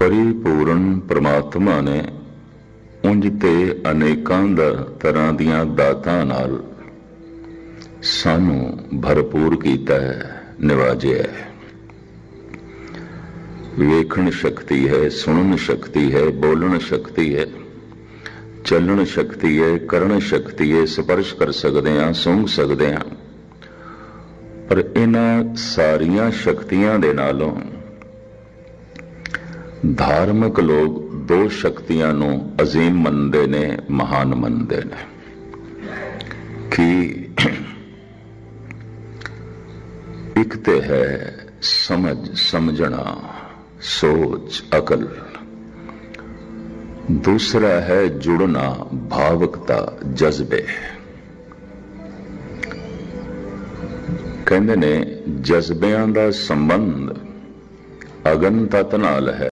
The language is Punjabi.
ਪਰਿਪੂਰਨ ਪ੍ਰਮਾਤਮਾ ਨੇ ਉਂਝ ਤੇ ਅਨੇਕਾਂ ਦਾ ਤਰ੍ਹਾਂ ਦੀਆਂ ਦਾਤਾਂ ਨਾਲ ਸਾਨੂੰ ਭਰਪੂਰ ਕੀਤਾ ਹੈ, ਨਿਵਾਜਿਆ ਹੈ। ਵੇਖਣ ਸ਼ਕਤੀ ਹੈ, ਸੁਣਨ ਸ਼ਕਤੀ ਹੈ, ਬੋਲਣ ਸ਼ਕਤੀ ਹੈ, ਚੱਲਣ ਸ਼ਕਤੀ ਹੈ, ਕਰਨ ਸ਼ਕਤੀ ਹੈ, ਸਪਰਸ਼ ਕਰ ਸਕਦੇ ਹਾਂ ਸੁੰਘ ਸਕਦੇ ਹਾਂ। ਪਰ ਇਹਨਾਂ ਸਾਰੀਆਂ ਸ਼ਕਤੀਆਂ ਦੇ ਨਾਲੋਂ ਧਾਰਮਿਕ ਲੋਕ ਦੋ ਸ਼ਕਤੀਆਂ ਨੂੰ ਅਜ਼ੀਮ ਮੰਨਦੇ ਨੇ, ਮਹਾਨ ਮੰਨਦੇ ਨੇ। ਕਿ ਇੱਕ ਤੇ ਹੈ ਸਮਝ, ਸਮਝਣਾ, ਸੋਚ, ਅਕਲ। ਦੂਸਰਾ ਹੈ ਜੁੜਨਾ, ਭਾਵਕਤਾ, ਜਜ਼ਬੇ। ਕਹਿੰਦੇ ਨੇ, ਜਜ਼ਬਿਆਂ ਦਾ ਸੰਬੰਧ ਅਗਨ ਤਤ ਨਾਲ ਹੈ।